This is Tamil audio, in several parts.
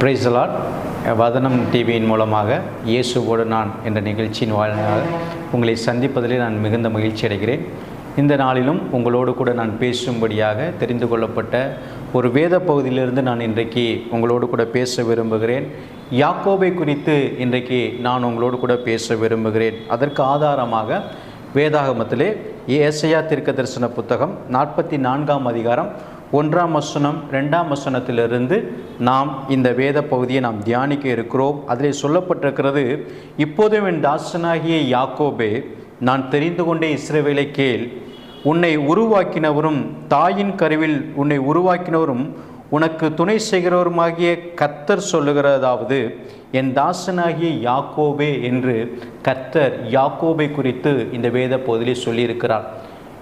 பிரைசலாட் வதனம் டிவியின் மூலமாக இயேசுவோடு நான் என்ற நிகழ்ச்சியின் வாயிலாக உங்களை சந்திப்பதிலே நான் மிகுந்த மகிழ்ச்சி அடைகிறேன். இந்த நாளிலும் உங்களோடு கூட நான் பேசும்படியாக தெரிந்து கொள்ளப்பட்ட ஒரு வேத பகுதியிலிருந்து நான் இன்றைக்கு உங்களோடு கூட பேச விரும்புகிறேன். யாக்கோபை குறித்து இன்றைக்கு நான் உங்களோடு கூட பேச விரும்புகிறேன். அதற்கு ஆதாரமாக வேதாகமத்திலே ஏசையா தீர்க்க தரிசன புத்தகம் நாற்பத்தி நான்காம் அதிகாரம் ஒன்றாம் வசனம் ரெண்டாம் வசனத்திலிருந்து நாம் இந்த வேத பகுதியை நாம் தியானிக்க இருக்கிறோம். அதில் சொல்லப்பட்டிருக்கிறது இப்போதும் என் தாசனாகிய யாக்கோபே நான் தெரிந்து கொண்டே இஸ்ரேவேலை கேள். உன்னை உருவாக்கினவரும் தாயின் கருவில் உன்னை உருவாக்கினவரும் உனக்கு துணை செய்கிறவருமாகிய கத்தர் சொல்லுகிறதாவது என் தாசனாகிய யாக்கோபே என்று கர்த்தர் யாக்கோபை குறித்து இந்த வேத பகுதியிலே சொல்லியிருக்கிறார்.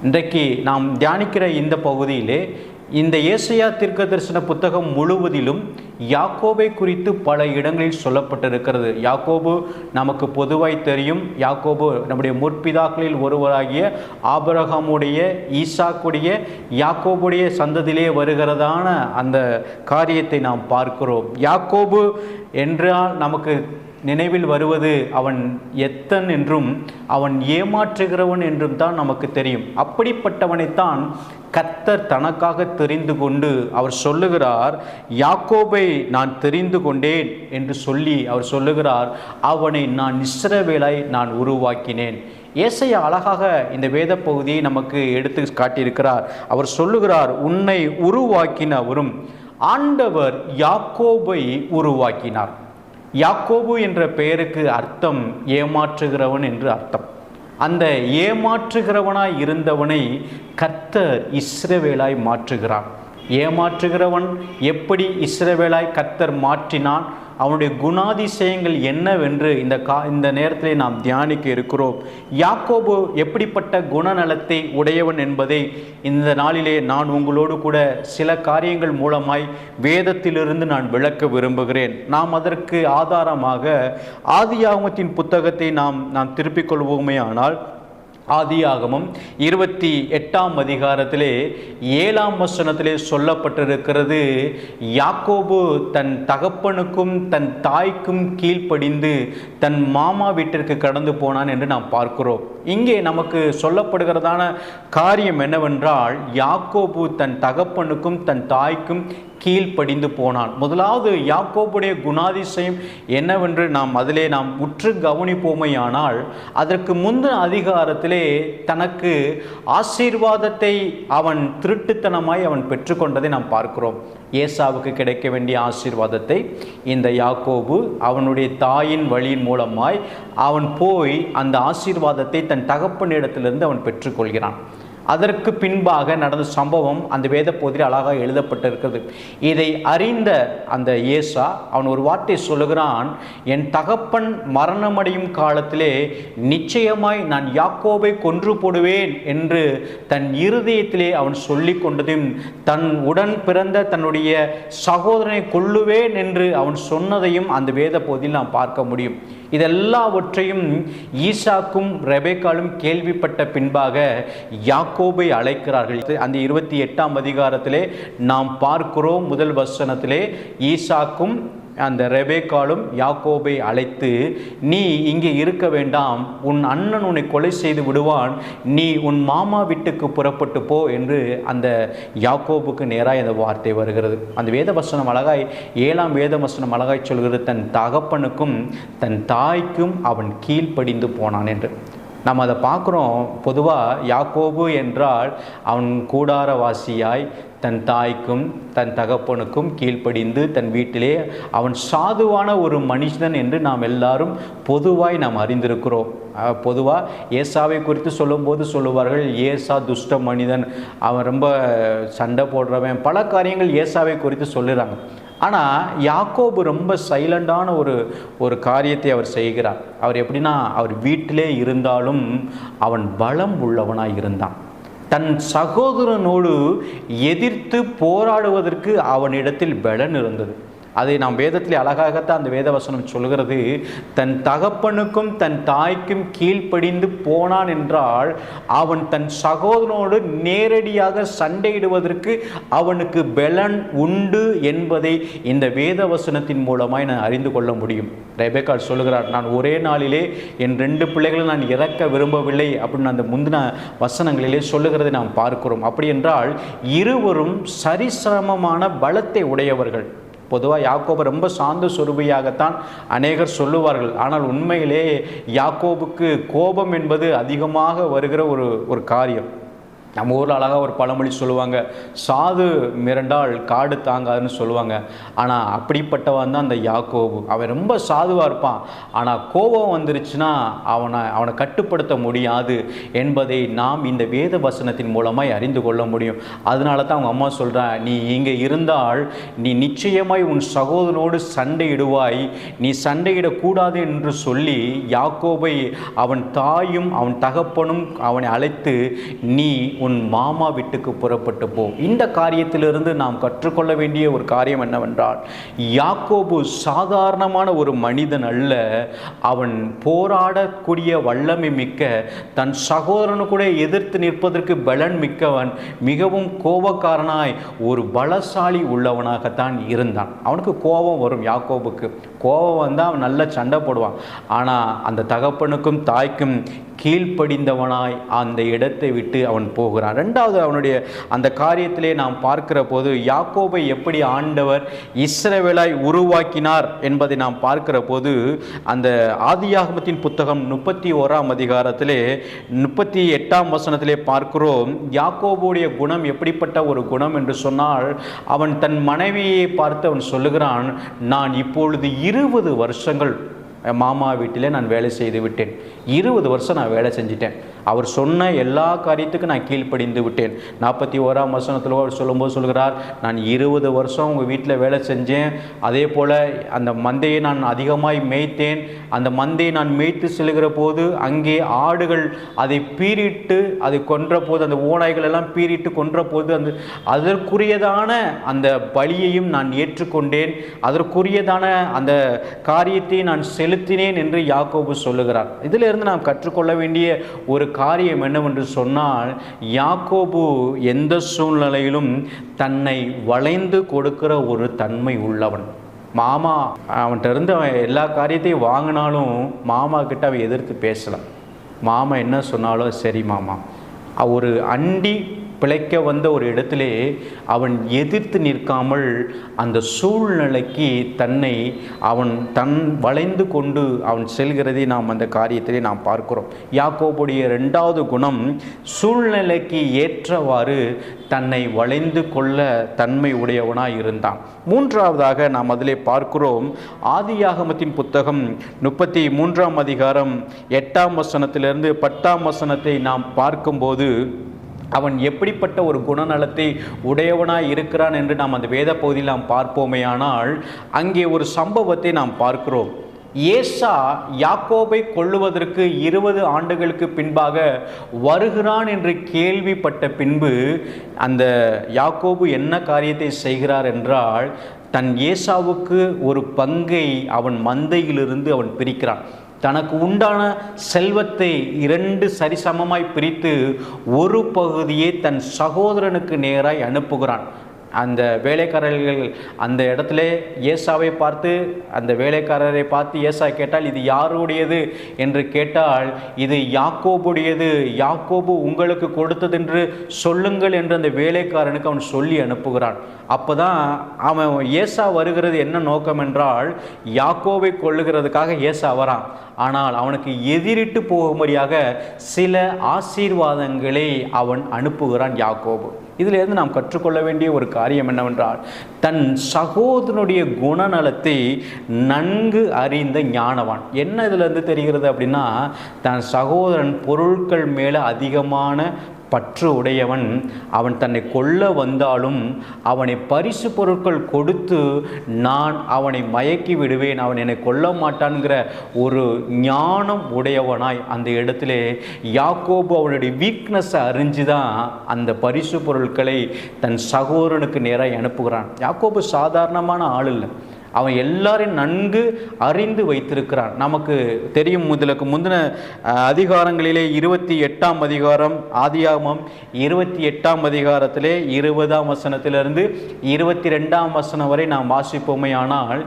இன்றைக்கு நாம் தியானிக்கிற இந்த பகுதியிலே இந்த ஏசையா தீர்க்க தரிசன புத்தகம் முழுவதிலும் யாக்கோபை குறித்து பல இடங்களில் சொல்லப்பட்டிருக்கிறது. யாக்கோபு நமக்கு பொதுவாய் தெரியும். யாக்கோபு நம்முடைய முற்பிதாக்களில் ஒருவராகிய ஆபரகமுடைய ஈசாக்குடைய யாக்கோபுடைய சந்ததியிலே வருகிறதான அந்த காரியத்தை நாம் பார்க்கிறோம். யாக்கோபு என்றால் நமக்கு நினைவில் வருவது அவன் எத்தன் என்றும் அவன் ஏமாற்றுகிறவன் என்றும் தான் நமக்கு தெரியும். அப்படிப்பட்டவனைத்தான் கத்தர் தனக்காக தெரிந்து கொண்டு அவர் சொல்லுகிறார் யாக்கோபை நான் தெரிந்து கொண்டேன் என்று சொல்லி அவர் சொல்லுகிறார் அவனை நான் இஸ்ரவேலாய் நான் உருவாக்கினேன். ஏசையா அழகாக இந்த வேத பகுதியை நமக்கு எடுத்து காட்டியிருக்கிறார். அவர் சொல்லுகிறார் உன்னை உருவாக்கினவரும் ஆண்டவர் யாக்கோபை உருவாக்கினார். யாக்கோபு என்ற பெயருக்கு அர்த்தம் ஏமாற்றுகிறவன் என்று அர்த்தம். அந்த ஏமாற்றுகிறவனாய் இருந்தவனை கர்த்தர் இஸ்ரவேலாய் மாற்றுகிறான் ஏமாற்றுகிறவன் எப்படி இஸ்ரவேலாய் கர்த்தர் மாற்றினான்? அவனுடைய குணாதிசயங்கள் என்னவென்று இந்த கா இந்த நேரத்திலே நாம் தியானிக்க இருக்கிறோம். யாக்கோபு எப்படிப்பட்ட குணநலத்தை உடையவன் என்பதை இந்த நாளிலே நான் உங்களோடு கூட சில காரியங்கள் மூலமாய் வேதத்திலிருந்து நான் விளக்க விரும்புகிறேன். நாம் அதற்கு ஆதாரமாக ஆதியாகமத்தின் புத்தகத்தை நாம் நாம் திருப்பிக் கொள்வோமே ஆனால் ஆதியாகமம் இருபத்தி எட்டாம் அதிகாரத்திலே ஏழாம் வசனத்திலே சொல்லப்பட்டிருக்கிறது யாக்கோபு தன் தகப்பனுக்கும் தன் தாய்க்கும் கீழ்ப்படிந்து தன் மாமா வீட்டிற்கு கடந்து போனான் என்று நாம் பார்க்கிறோம். இங்கே நமக்கு சொல்லப்படுகிறதான காரியம் என்னவென்றால் யாக்கோபு தன் தகப்பனுக்கும் தன் தாய்க்கும் கீழ்ப்படிந்து போனான். முதலாவது யாக்கோபுடைய குணாதிசயம் என்னவென்று நாம் அதிலே நாம் உற்று கவனிப்போமையானால் அதற்கு முந்தின அதிகாரத்திலே தனக்கு ஆசீர்வாதத்தை அவன் திருட்டுத்தனமாய் அவன் பெற்றுக்கொண்டதை நாம் பார்க்கிறோம். ஏசாவுக்கு கிடைக்க வேண்டிய ஆசீர்வாதத்தை இந்த யாக்கோபு அவனுடைய தாயின் வழியின் மூலமாய் அவன் போய் அந்த ஆசீர்வாதத்தை தன் தகப்பனிடத்திலிருந்து அவன் பெற்றுக்கொள்கிறான். அதற்கு பின்பாக நடந்த சம்பவம் அந்த வேத போதில் அழகாக எழுதப்பட்டிருக்கிறது. இதை அறிந்த அந்த ஏசா அவன் ஒரு வார்த்தை சொல்லுகிறான் என் தகப்பன் மரணமடையும் காலத்திலே நிச்சயமாய் நான் யாக்கோவை கொன்று போடுவேன் என்று தன் இருதயத்திலே அவன் சொல்லி கொண்டதையும் தன் உடன் பிறந்த தன்னுடைய சகோதரனை கொள்ளுவேன் என்று அவன் சொன்னதையும் அந்த வேத போதில் நாம் பார்க்க முடியும். இதெல்லாவற்றையும் ஈசாக்கும் ரெபேக்காலும் கேள்விப்பட்ட பின்பாக யாக்கோபை அழைக்கிறார்கள். அந்த இருபத்தி எட்டாம் அதிகாரத்திலே நாம் பார்க்கிறோம் முதல் வசனத்திலே ஈசாக்கும் அந்த ரெபேக்காலும் யாக்கோபை அழைத்து நீ இங்கே இருக்க வேண்டாம். உன் அண்ணன் உன்னை கொலை செய்து விடுவான். நீ உன் மாமா வீட்டுக்கு புறப்பட்டு போ என்று அந்த யாக்கோபுக்கு நேராக இந்த வார்த்தை வருகிறது. அந்த வேத வசனம் அழகாய் ஏழாம் வேத வசனம் அழகாய் சொல்கிறது தன் தகப்பனுக்கும் தன் தாய்க்கும் அவன் கீழ்ப்படிந்து போனான் என்று. நம்ம அதை பார்க்குறோம். பொதுவாக யாக்கோபு என்றால் அவன் கூடாரவாசியாய் தன் தாய்க்கும் தன் தகப்பனுக்கும் கீழ்ப்படிந்து தன் வீட்டிலே அவன் சாதுவான ஒரு மனுஷன் என்று நாம் எல்லாரும் பொதுவாய் நாம் அறிந்திருக்கிறோம். பொதுவாக ஏசாவை குறித்து சொல்லும்போது சொல்லுவார்கள் ஏசா துஷ்ட மனிதன் அவன் ரொம்ப சண்டை போடுறவன் பல காரியங்கள் ஏசாவை குறித்து சொல்லுறாங்க. ஆனால் யாக்கோபு ரொம்ப சைலண்டான ஒரு ஒரு காரியத்தை அவர் செய்கிறார். அவர் எப்படின்னா அவர் வீட்டிலே இருந்தாலும் அவன் பலம் உள்ளவனாக இருந்தான். தன் சகோதரனோடு எதிர்த்து போராடுவதற்கு அவனிடத்தில் பலன் இருந்தது. அதை நாம் வேதத்தில் அழகாகத்தான் அந்த வேதவசனம் சொல்கிறது. தன் தகப்பனுக்கும் தன் தாய்க்கும் கீழ்ப்படிந்து போனான் என்றால் அவன் தன் சகோதரனோடு நேரடியாக சண்டையிடுவதற்கு அவனுக்கு பலன் உண்டு என்பதை இந்த வேதவசனத்தின் மூலமாய் நான் அறிந்து கொள்ள முடியும். ரெபேக்கால் சொல்லுகிறார் நான் ஒரே நாளிலே என் ரெண்டு பிள்ளைகளை நான் இறக்க விரும்பவில்லை அப்படின்னு அந்த முந்தின வசனங்களிலே சொல்லுகிறதை நாம் பார்க்கிறோம். அப்படி என்றால் இருவரும் சரிசமமான பலத்தை உடையவர்கள். பொதுவாக யாக்கோபு ரொம்ப சாந்த சொருபியாகத்தான் அநேகர் சொல்லுவார்கள். ஆனால் உண்மையிலே யாக்கோபுக்கு கோபம் என்பது அதிகமாக வருகிற ஒரு ஒரு காரியம். நம்ம ஊரில் அழகாக ஒரு பழமொழி சொல்லுவாங்க சாது மிரண்டால் காடு தாங்காதுன்னு சொல்லுவாங்க. ஆனால் அப்படிப்பட்டவன் தான் அந்த யாக்கோபு. அவன் ரொம்ப சாதுவாக இருப்பான். ஆனால் கோபம் வந்துருச்சுன்னா அவனை அவனை கட்டுப்படுத்த முடியாது என்பதை நாம் இந்த வேத வசனத்தின் மூலமாய் அறிந்து கொள்ள முடியும். அதனால தான் அவங்க அம்மா சொல்கிறான் நீ இங்கே இருந்தால் நீ நிச்சயமாய் உன் சகோதரனோடு சண்டையிடுவாய். நீ சண்டையிடக்கூடாது என்று சொல்லி யாக்கோபை அவன் தாயும் அவன் தகப்பனும் அவனை அழைத்து நீ உன் மாமா வீட்டுக்கு புறப்பட்டு போ. இந்த காரியத்திலிருந்து நாம் கற்றுக்கொள்ள வேண்டிய ஒரு காரியம் என்னவென்றால் யாக்கோபு சாதாரணமான ஒரு மனிதன் அல்ல. அவன் போராடக்கூடிய வல்லமை மிக்க தன் சகோதரனு கூட எதிர்த்து நிற்பதற்கு பலன் மிக்கவன் மிகவும் கோபக்காரனாய் ஒரு பலசாலி உள்ளவனாகத்தான் இருந்தான். அவனுக்கு கோபம் வரும் யாக்கோபுக்கு. கோபம் வந்தால் அவன் நல்ல சண்டை போடுவான். ஆனால் அந்த தகப்பனுக்கும் தாய்க்கும் கீழ்ப்படிந்தவனாய் அந்த இடத்தை விட்டு அவன் போகிறான். ரெண்டாவது அவனுடைய அந்த காரியத்திலே நாம் பார்க்கிற போது யாக்கோபை எப்படி ஆண்டவர் இஸ்ரவேலாய் உருவாக்கினார் என்பதை நாம் பார்க்கிற போது அந்த ஆதியாகமத்தின் புத்தகம் முப்பத்தி ஓராம் அதிகாரத்திலே முப்பத்தி எட்டாம் வசனத்திலே பார்க்கிறோம் யாக்கோபுடைய குணம் எப்படிப்பட்ட ஒரு குணம் என்று சொன்னால் அவன் தன் மனைவியை பார்த்து அவன் சொல்லுகிறான் நான் இப்பொழுது இருபது வருஷங்கள் மாமா வீட்டிலே நான் வேலை செய்து விட்டேன். இருபது வருஷம் நான் வேலை செஞ்சிட்டேன். அவர் சொன்ன எல்லா காரியத்துக்கும் நான் கீழ்ப்படிந்து விட்டேன். நாற்பத்தி ஓராம் வசனத்தில் அவர் சொல்லும்போது சொல்கிறார் நான் இருபது வருஷம் உங்கள் வீட்டில் வேலை செஞ்சேன். அதே போல் அந்த மந்தையை நான் அதிகமாய் மேய்த்தேன். அந்த மந்தையை நான் மேய்த்து செல்கிற போது அங்கே ஆடுகள் அதை பீறிட்டு அதை கொன்ற போது அந்த ஓநாய்கள் எல்லாம் பீறிட்டு கொன்ற போது அந்த அதற்குரியதான அந்த பலியையும் நான் ஏற்றுக்கொண்டேன். அதற்குரியதான அந்த காரியத்தை நான் செலுத்தினேன் என்று யாக்கோபு சொல்லுகிறார். இதிலிருந்து நாம் கற்றுக்கொள்ள வேண்டிய ஒரு காரியம் என்னவென்று சொன்னால் யாக்கோபு எந்த சூழ்நிலையிலும் தன்னை வளைந்து கொடுக்கிற ஒரு தன்மை உள்ளவன். மாமா அவன்கிட்ட இருந்து அவன் எல்லா காரியத்தையும் வாங்கினாலும் மாமா கிட்ட அவன் எதிர்த்து பேசலாம் மாமா என்ன சொன்னாலும் சரி மாமா. ஒரு அண்டி பிழைக்க வந்த ஒரு இடத்திலே அவன் எதிர்த்து நிற்காமல் அந்த சூழ்நிலைக்கு தன்னை அவன் தன் வளைந்து கொண்டு அவன் செல்கிறதை நாம் அந்த காரியத்திலே நாம் பார்க்கிறோம். யாக்கோபுடைய ரெண்டாவது குணம் சூழ்நிலைக்கு ஏற்றவாறு தன்னை வளைந்து கொள்ள தன்மை உடையவனாக இருந்தான். மூன்றாவதாக நாம் அதிலே பார்க்கிறோம் ஆதியாகமத்தின் புத்தகம் முப்பத்தி மூன்றாம் அதிகாரம் எட்டாம் வசனத்திலிருந்து பத்தாம் வசனத்தை நாம் பார்க்கும்போது அவன் எப்படிப்பட்ட ஒரு குணநலத்தை உடையவனாய் இருக்கிறான் என்று நாம் அந்த வேத பகுதியில் நாம் பார்ப்போமேயானால் அங்கே ஒரு சம்பவத்தை நாம் பார்க்கிறோம். ஏசா யாக்கோபை கொள்ளுவதற்கு இருபது ஆண்டுகளுக்கு பின்பாக வருகிறான் என்று கேள்விப்பட்ட பின்பு அந்த யாக்கோபு என்ன காரியத்தை செய்கிறார் என்றால் தன் ஏசாவுக்கு ஒரு பங்கை அவன் மந்தையிலிருந்து அவன் பிரிக்கிறான். தனக்கு உண்டான செல்வத்தை இரண்டு சரிசமமாய் பிரித்து ஒரு பகுதியை தன் சகோதரனுக்கு நேராய் அனுப்புகிறான். அந்த வேலைக்காரர்கள் அந்த இடத்துல ஏசாவை பார்த்து அந்த வேலைக்காரரை பார்த்து ஏசா கேட்டால் இது யாருடையது? என்று கேட்டால் இது யாக்கோபுடையது. யாக்கோபு உங்களுக்கு கொடுத்ததென்று சொல்லுங்கள் என்று அந்த வேலைக்காரனுக்கு அவன் சொல்லி அனுப்புகிறான். அப்பதான் அவன் ஏசா வருகிறது என்ன நோக்கம் என்றால் யாக்கோவை கொள்ளுகிறதுக்காக ஏசா வரான். ஆனால் அவனுக்கு எதிரிட்டு போகும்படியாக சில ஆசீர்வாதங்களை அவன் அனுப்புகிறான் யாக்கோபு. இதிலிருந்து நாம் கற்றுக்கொள்ள வேண்டிய ஒரு காரியம் என்னவென்றால் தன் சகோதரனுடைய குணநலத்தை நன்கு அறிந்த ஞானவான். என்ன இதிலிருந்து தெரிகிறது அப்படின்னா தன் சகோதரன் பொருட்கள் மேலே அதிகமான பற்று உடையவன். அவன் தன்னை கொல்ல வந்தாலும் அவனை பரிசு பொருட்கள் கொடுத்து நான் அவனை மயக்கி விடுவேன் அவன் என்னை கொல்ல மாட்டான்கிற ஒரு ஞானம் உடையவனாய் அந்த இடத்திலே யாக்கோபு அவனுடைய வீக்னஸை அறிஞ்சு தான் அந்த பரிசு பொருட்களை தன் சகோதரனுக்கு நேராக அனுப்புகிறான். யாக்கோபு சாதாரணமான ஆள் இல்லை. அவன் எல்லாரையும் நன்கு அறிந்து வைத்திருக்கிறான். நமக்கு தெரியும் முதலுக்கு முந்தின அதிகாரங்களிலே இருபத்தி எட்டாம் அதிகாரம் ஆதியாமம் இருபத்தி எட்டாம் அதிகாரத்திலே இருபதாம் வசனத்திலிருந்து இருபத்தி ரெண்டாம் வசனம் வரை நாம் வாசிப்போமே. ஆனால்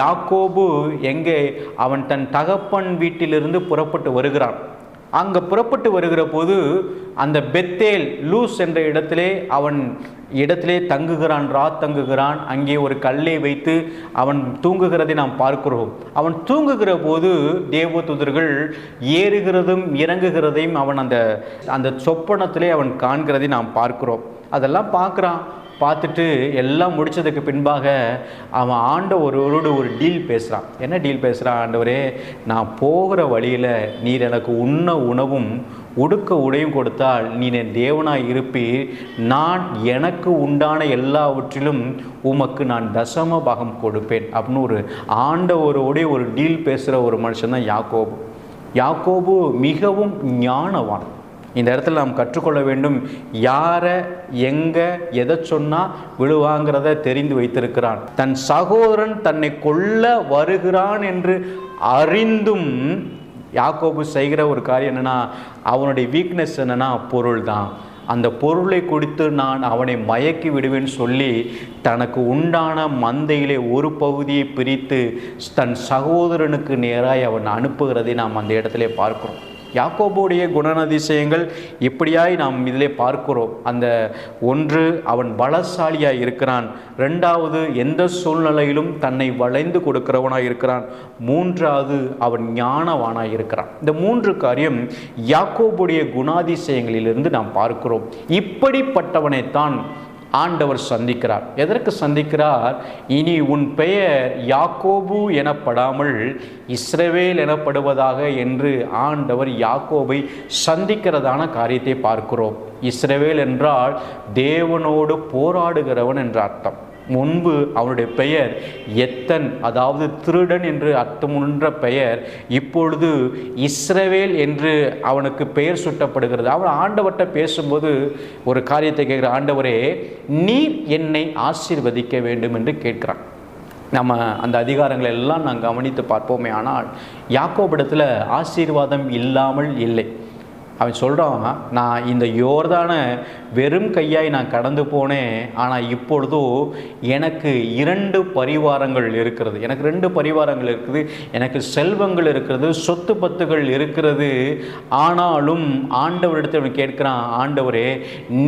யாக்கோபு எங்கே அவன் தன் தகப்பன் வீட்டிலிருந்து புறப்பட்டு வருகிறான். அங்கே புறப்பட்டு வருகிற போது அந்த பெத்தேல் லூஸ் என்ற இடத்திலே அவன் இடத்திலே தங்குகிறான் ரா தங்குகிறான். அங்கே ஒரு கல்லை வைத்து அவன் தூங்குகிறதை நாம் பார்க்கிறோம். அவன் தூங்குகிற போது தேவதூதர்கள் ஏறுகிறதும் இறங்குகிறதையும் அவன் அந்த அந்த சொப்பனத்திலே அவன் காண்கிறதை நாம் பார்க்கிறோம். அதெல்லாம் பார்க்குறான். பார்த்துட்டு எல்லாம் முடிச்சதுக்கு பின்பாக அவன் ஆண்டவரோடு ஒரு டீல் பேசுகிறான் என்ன டீல் பேசுகிறான் ஆண்டவரே? நான் போகிற வழியில் நீர் எனக்கு உண்ண உணவும் உடுக்க உடையும் கொடுத்தால் நீ என் தேவனாய் இருப்பீர் நான் எனக்கு உண்டான எல்லாவற்றிலும் உமக்கு நான் தசம பாகம் கொடுப்பேன். அப்படின்னு ஒரு ஆண்டவரோடைய ஒரு டீல் பேசுகிற ஒரு மனுஷன் தான் யாக்கோபு. யாக்கோபு மிகவும் ஞானவான். இந்த இடத்துல நாம் கற்றுக்கொள்ள வேண்டும். யாரை எங்கே எதை சொன்னால் விழுவாங்கிறத தெரிந்து வைத்திருக்கிறான். தன் சகோதரன் தன்னை கொல்ல வருகிறான் என்று அறிந்தும் யாக்கோபு செய்கிற ஒரு காரியம் என்னென்னா அவனுடைய வீக்னஸ் என்னென்னா பொருள் தான் அந்த பொருளை கொடுத்து நான் அவனை மயக்கி விடுவேன்னு சொல்லி தனக்கு உண்டான மந்தையிலே ஒரு பகுதியை பிரித்து தன் சகோதரனுக்கு நேராக அவன் அனுப்புகிறதை நாம் அந்த இடத்துல பார்க்குறோம். யாக்கோபுடைய குணநதிசயங்கள் இப்படியாய் நாம் இதிலே பார்க்கிறோம். அந்த ஒன்று அவன் பலசாலியாய் இருக்கிறான். ரெண்டாவது எந்த சூழ்நிலையிலும் தன்னை வளைந்து கொடுக்கிறவனாய் இருக்கிறான். மூன்றாவது அவன் ஞானவானாய் இருக்கிறான். இந்த மூன்று காரியம் யாக்கோபுடைய குணாதிசயங்களிலிருந்து நாம் பார்க்கிறோம். இப்படிப்பட்டவனைத்தான் ஆண்டவர் சந்திக்கிறார். எதற்கு சந்திக்கிறார்? இனி உன் பெயர் யாக்கோபு எனப்படாமல் இஸ்ரவேல் எனப்படுவதாக என்று ஆண்டவர் யாக்கோபை சந்திக்கிறதான காரியத்தை பார்க்கிறோம். இஸ்ரவேல் என்றால் தேவனோடு போராடுகிறவன் என்ற அர்த்தம். முன்பு அவனுடைய பெயர் எத்தன் அதாவது திருடன் என்று அர்த்தமுன்ற பெயர் இப்பொழுது இஸ்ரவேல் என்று அவனுக்கு பெயர் சுட்டப்படுகிறது. அவன் ஆண்டவர்கிட்ட பேசும்போது ஒரு காரியத்தை கேட்குற ஆண்டவரே நீர் என்னை ஆசீர்வதிக்க வேண்டும் என்று கேட்கிறான். நம்ம அந்த அதிகாரங்களை எல்லாம் நான் கவனித்து பார்ப்போமே ஆனால் யாக்கோபிடத்தில் ஆசீர்வாதம் இல்லாமல் இல்லை. அவன் சொல்கிறான் நான் இந்த யோர்தான வெறும் கையாய் நான் கடந்து போனேன் ஆனால் இப்பொழுதோ எனக்கு இரண்டு பரிவாரங்கள் இருக்கிறது. எனக்கு ரெண்டு பரிவாரங்கள் இருக்குது. எனக்கு செல்வங்கள் இருக்கிறது சொத்து பத்துகள் இருக்கிறது. ஆனாலும் ஆண்டவரிடத்தில் அவன் கேட்கிறான் ஆண்டவரே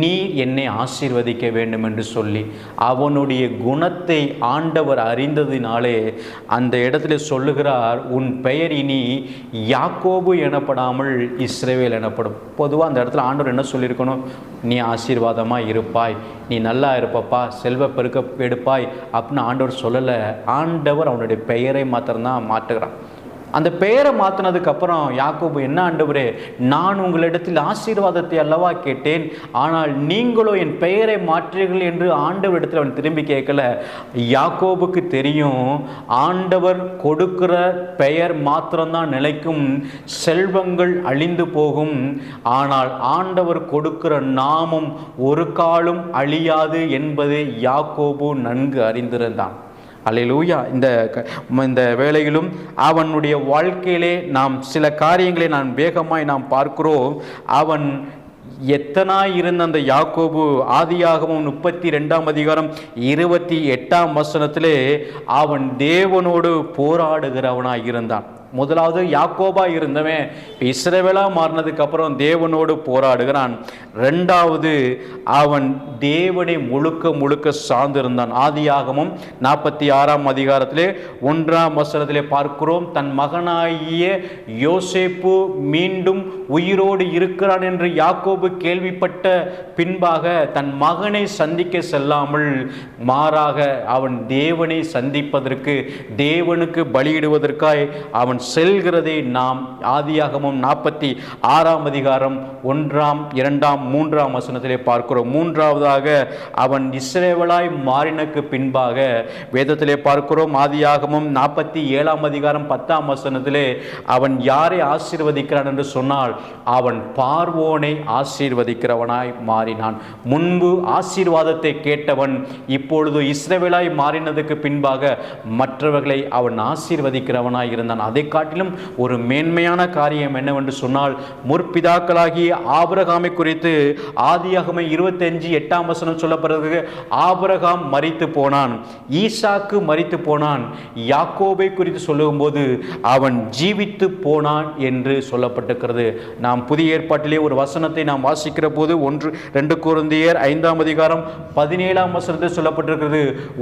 நீ என்னை ஆசீர்வதிக்க வேண்டும் என்று சொல்லி. அவனுடைய குணத்தை ஆண்டவர் அறிந்ததினாலே அந்த இடத்துல சொல்லுகிறார் உன் பெயர் இனி யாக்கோபு எனப்படாமல் இஸ்ரேவேல் எனப்படும். பொதுவாக அந்த இடத்துல ஆண்டவர் என்ன சொல்லியிருக்கணும்? நீ ஆசீர்வாதமாக இருப்பாய். நீ நல்லா இருப்பப்பா. செல்வ பெருக்க எடுப்பாய். அப்படின்னு ஆண்டவர் சொல்லலை. ஆண்டவர் அவனுடைய பெயரை மாத்திரம்தான் மாற்றுகிறான். அந்த பெயரை மாற்றினதுக்கு அப்புறம் யாக்கோபு என்ன ஆண்டவரே நான் உங்களிடத்தில் ஆசீர்வாதத்தை அல்லவா கேட்டேன். ஆனால் நீங்களோ என் பெயரை மாற்றீர்கள் என்று ஆண்டவரிடத்தில் அவன் திரும்பி கேட்கல. யாக்கோபுக்கு தெரியும் ஆண்டவர் கொடுக்கிற பெயர் மாத்திரம்தான் நிலைக்கும் செல்வங்கள் அழிந்து போகும். ஆனால் ஆண்டவர் கொடுக்கிற நாமம் ஒரு காலும் அழியாது என்பதை யாக்கோபு நன்கு அறிந்திருந்தான். அல்லேலூயா இந்த க- இந்த வேலையிலும் அவனுடைய வாழ்க்கையிலே நாம் சில காரியங்களை நான் வேகமாய் நாம் பார்க்கிறோம். அவன் எத்தனாய் இருந்த அந்த யாக்கோபு ஆதியாகவும் முப்பத்தி ரெண்டாம் அதிகாரம் இருபத்தி எட்டாம் வசனத்திலே அவன் தேவனோடு போராடுகிறவனாய் இருந்தான் முதலாவது யாக்கோபா இருந்தவன் இப்போ இஸ்ரவேலா மாறினதுக்கு அப்புறம் தேவனோடு போராடுகிறான். ரெண்டாவது அவன் தேவனை முழுக்க முழுக்க சார்ந்திருந்தான். ஆதியாகமும் நாற்பத்தி ஆறாம் அதிகாரத்திலே ஒன்றாம் வசனத்திலே பார்க்கிறோம் தன் மகனாகிய யோசேப்பு மீண்டும் உயிரோடு இருக்கிறான் என்று யாக்கோபு கேள்விப்பட்ட பின்பாக தன் மகனை சந்திக்க செல்லாமல் மாறாக அவன் தேவனை சந்திப்பதற்கு தேவனுக்கு பலியிடுவதற்காய் அவன் செல்கிறதை நாம். ஆதியாகமும் நாற்பத்தி ஆறாம் அதிகாரம் ஒன்றாம் இரண்டாம் மூன்றாம் வசனத்திலே பார்க்கிறோம். மூன்றாவதாக அவன் இஸ்ரேவலாய் மாறினக்கு பின்பாக வேதத்திலே பார்க்கிறோம். ஆதியாகமும் நாற்பத்தி ஏழாம் அதிகாரம் பத்தாம் வசனத்திலே அவன் யாரை ஆசீர்வதிக்கிறான் என்று சொன்னால் அவன் பார்வோனை ஆசீர்வதிக்கிறவனாய் மாறினான். முன்பு ஆசீர்வாதத்தை கேட்டவன் இப்பொழுது இஸ்ரேவலாய் மாறினதுக்கு பின்பாக மற்றவர்களை அவன் ஆசீர்வதிக்கிறவனாய் இருந்தான். அதை காட்டிலும் ஒரு மேன்மையான காரியம் என்னவென்று சொன்னால் முற்பிதாக்களாகிய ஆபிரகாமை குறித்து ஆதியாகமே இருபத்தஞ்சு எட்டாம் வசனம் சொல்லப்படுறது ஆபரகாம் மறித்து போனான் ஈசாக்கு மறித்து போனான் யாக்கோபை குறித்து சொல்லும்போது அவன் ஜீவித்து போனான் என்று சொல்லப்பட்டிருக்கிறது. நாம் புதிய ஏற்பாட்டிலே ஒரு வசனத்தை நாம் வாசிக்கிற போது ஒன்று ரெண்டு குருந்தியர் ஐந்தாம் அதிகாரம் பதினேழாம் வசனத்தில் சொல்லப்பட்டிருக்கிறது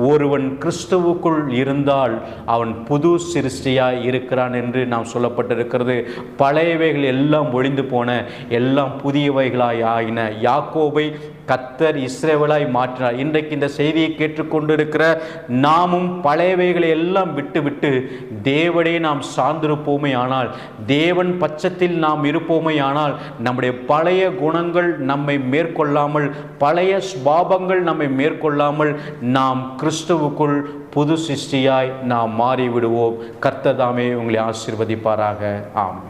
ஒருவன் கிறிஸ்துவுக்குள் இருந்தால் அவன் புது சிருஷ்டியாய் இருக்கிறான் என்று நாம் சொல்லப்பட்டிருக்கிறது. பழையவைகள் எல்லாம் ஒழிந்து போன எல்லாம் புதியவைகளாய் ஆயின. யாக்கோபை கத்தர் இஸ்ரேவலாய் மாற்றினார். இன்றைக்கு இந்த செய்தியை கேட்டுக்கொண்டிருக்கிற நாமும் பழையவைகளை எல்லாம் விட்டு விட்டு தேவனே நாம் சார்ந்திருப்போமே ஆனால் தேவன் பட்சத்தில் நாம் இருப்போமே ஆனால் நம்முடைய பழைய குணங்கள் நம்மை மேற்கொள்ளாமல் பழைய ஸ்வாபங்கள் நம்மை மேற்கொள்ளாமல் நாம் கிறிஸ்துவுக்குள் புது சிருஷ்டியாய் நாம் மாறிவிடுவோம். கர்த்ததாமே உங்களை ஆசீர்வதிப்பாராக. ஆம்